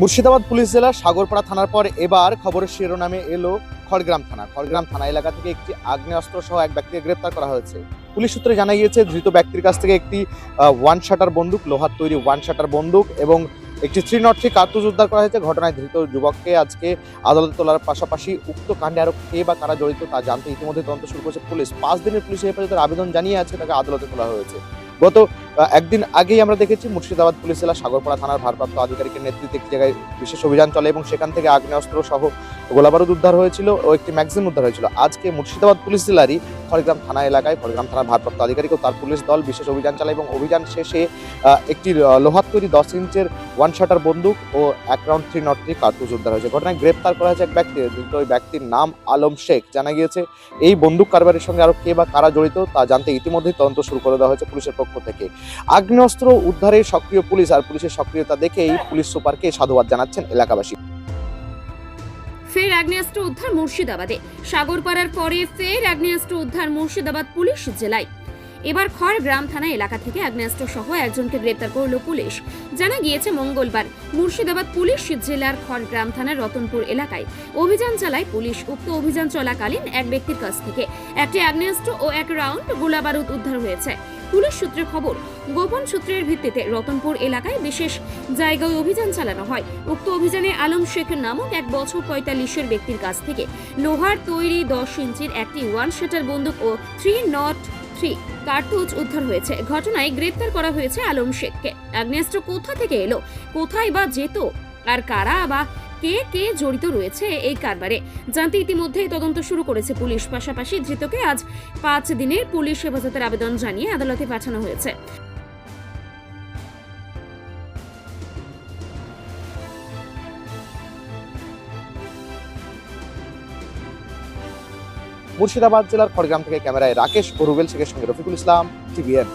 Murshidabad police জেলার সাগরপাড়া থানার পর এবার খবরের শিরোনামে এলো খড়গ্রাম থানা। খড়গ্রাম থানা এলাকা থেকে একটি আগ্নেয়াস্ত্র সহ এক ব্যক্তিকে গ্রেপ্তার করা হয়েছে। পুলিশ সূত্রে জানা গিয়েছে, ধৃত ব্যক্তির কাছ থেকে একটি ওয়ান শাটার বন্দুক, লোহার তৈরি ওয়ান শাটার বন্দুক এবং একটি থ্রি নট থ্রি কার্তুজ উদ্ধার করা হয়েছে। ঘটনায় ধৃত যুবককে আজকে আদালতে তোলার পাশাপাশি উক্ত কাণ্ডে আরও কে বা কারা জড়িত তা জানতে ইতিমধ্যে তদন্ত শুরু করেছে পুলিশ। পাঁচ দিনের পুলিশ হেফাজতের আবেদন জানিয়ে আছে তাকে আদালতে তোলা হয়েছে। গত একদিন আগেই আমরা দেখেছি মুর্শিদাবাদ পুলিশ জেলা সাগরপাড়া থানার ভারপ্রাপ্ত আধিকারিকের নেতৃত্বে একটি জায়গায় বিশেষ অভিযান চলে এবং সেখান থেকে আগ্নেয়াস্ত্র সহ গোলাবারুদ উদ্ধার হয়েছিল ও একটি ম্যাগজিন উদ্ধার হয়েছিল। আজকে মুর্শিদাবাদ পুলিশ জেলারই খড়গ্রাম থানা এলাকায় খড়গ্রাম থানার ভারপ্রাপ্ত আধিকারিক ও তার পুলিশ দল বিশেষ অভিযান চালায় এবং অভিযান শেষে একটি লোহার তৈরি দশ ইঞ্চের ওয়ান শাটার বন্দুক ও এক রাউন্ড থ্রি নট থ্রি কার্তুজ উদ্ধার হয়েছে। ঘটনায় গ্রেপ্তার করা হয়েছে এক ব্যক্তি, ধৃত ওই ব্যক্তির নাম আলম শেখ। জানা গিয়েছে, এই বন্দুক কারবারের সঙ্গে আরও কে বা কারা জড়িত তা জানতে ইতিমধ্যেই তদন্ত শুরু করে দেওয়া হয়েছে পুলিশের পক্ষ থেকে। আগ্নেয়াস্ত্র উদ্ধারে সক্রিয় পুলিশ আর পুলিশের সক্রিয়তা দেখেই পুলিশ সুপারকে সাধুবাদ জানাচ্ছেন এলাকাবাসী। ফের আগ্নেয়াস্ত্র উদ্ধার মুর্শিদাবাদে। সাগরপাড়ার পরে ফের আগ্নেয়াস্ত্র উদ্ধার মুর্শিদাবাদ পুলিশ জেলায়। এবার খড়গ্রাম থানা এলাকা থেকে আগ্নেয়াস্ত্র সহ একজনকে গ্রেপ্তার করল পুলিশ। জানা গিয়েছে, মঙ্গলবার মুর্শিদাবাদ পুলিশ জেলার খড়গ্রাম থানার রতনপুর এলাকায় অভিযান চালায় পুলিশ। উক্ত অভিযান চলাকালীন এক ব্যক্তির কাছ থেকে একটি আগ্নেয়াস্ত্র ও এক রাউন্ড গোলাবারুদ উদ্ধার হয়েছে। পুলিশ সূত্রে খবর, গোপন সূত্রের ভিত্তিতে রতনপুর এলাকায় বিশেষ জায়গায় অভিযান চালানো হয়। উক্ত অভিযানে আলম শেখ নামক এক বছর পঁয়তাল্লিশের ব্যক্তির কাছ থেকে লোহার তৈরি দশ ইঞ্চির একটি ওয়ান শাটার বন্দুক ও থ্রি নট থ্রি কার্তুজ উদ্ধার হয়েছে। ঘটনায় গ্রেপ্তার করা হয়েছে আলম শেখকে। আগ্নেয়াস্ত্র কোথা থেকে এলো? কোথায় বা যেত? আর কারা বা কে কে জড়িত রয়েছে এই কারবারে? জানতে ইতিমধ্যেই তদন্ত শুরু করেছে পুলিশ। পাশাপাশি ধৃতকে আজ পাঁচ দিনের পুলিশ হেফাজতের আবেদন জানিয়ে আদালতে পাঠানো হয়েছে। মুর্শিদাবাদ জেলার খড়গ্রাম থেকে ক্যামেরায় রাকেশ ও শেখের সঙ্গে রফিকুল ইসলাম, টিভিএন।